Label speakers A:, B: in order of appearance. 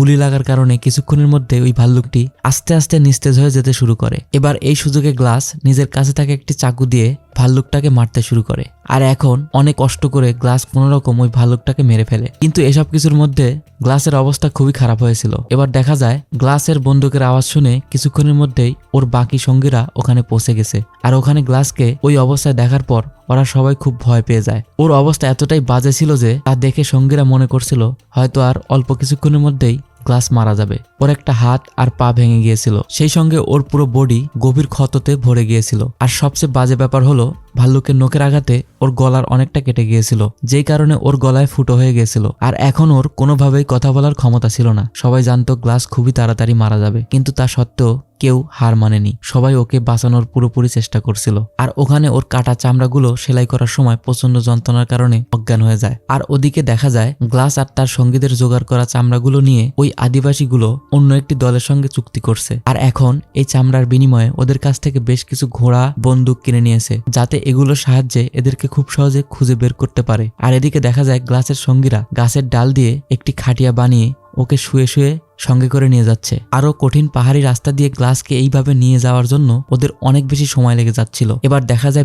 A: গুলি লাগার কারণে কিছুক্ষণের মধ্যে ওই ভাল্লুকটি আস্তে আস্তে নিস্তেজ হয়ে যেতে শুরু করে। এবার এই সুযোগে গ্লাস নিজের কাছে থাকা একটি চাকু দিয়ে ভাল্লুকটাকে মারতে শুরু করে। আর এখন অনেক কষ্ট করে গ্লাস কোনো রকম ওই ভাল্লুকটাকে মেরে ফেলে। কিন্তু এসব কিছুর মধ্যে গ্লাসের অবস্থা খুবই খারাপ হয়েছিল। এবার দেখা যায় গ্লাসের বন্দুকের আওয়াজ শুনে কিছুক্ষণের মধ্যেই ওর বাকি সঙ্গীরা ওখানে পৌঁছে গেছে। আর ওখানে গ্লাসকে ওই অবস্থায় দেখার পর ওরা সবাই খুব ভয় পেয়ে যায়। ওর অবস্থা এতটাই বাজে ছিল যে তা দেখে সঙ্গীরা মনে করছিল হয়তো আর অল্প কিছুক্ষণের মধ্যেই গ্লাস মারা যাবে। ওর একটা হাত আর পা ভেঙে গিয়েছিল। সেই সঙ্গে ওর পুরো বডি গভীর ক্ষততে ভরে গিয়েছিল। আর সবচেয়ে বাজে ব্যাপার হলো, ভাল্লুকের নোকের আঘাতে ওর গলার অনেকটা কেটে গিয়েছিল, যেই কারণে ওর গলায় ফুটো হয়ে গিয়েছিল। আর এখন ওর কোনোভাবেই কথা বলার ক্ষমতা ছিল না। সবাই জানতো গ্লাস খুবই তাড়াতাড়ি মারা যাবে। কিন্তু তা সত্ত্বেও কেউ হার মানেনি। সবাই ওকে বাঁচানোর পুরোপুরি চেষ্টা করছিল। আর ওখানে ওর কাটা চামড়াগুলো সেলাই করার সময় প্রচণ্ড যন্ত্রণার কারণে অজ্ঞান হয়ে যায়। আর ওদিকে দেখা যায়, গ্লাস আর তার সঙ্গীদের জোগাড় করা চামড়াগুলো নিয়ে ওই আদিবাসীগুলো অন্য একটি দলের সঙ্গে চুক্তি করছে। আর এখন এই চামড়ার বিনিময়ে ওদের কাছ থেকে বেশ কিছু ঘোড়া, বন্দুক কিনে নিয়েছে, যাতে এগুলোর সাহায্যে এদেরকে খুব সহজে খুঁজে বের করতে পারে। আর এদিকে দেখা যায়, গ্লাসের সঙ্গীরা গাছের ডাল দিয়ে একটি খাটিয়া বানিয়ে ওকে শুয়ে শুয়ে সঙ্গে করে নিয়ে যাচ্ছে। আরও কঠিন পাহাড়ি রাস্তা দিয়ে গ্লাসকে এইভাবে নিয়ে যাওয়ার জন্য ওদের অনেক বেশি সময় লেগে যাচ্ছিল। এবার দেখা যায়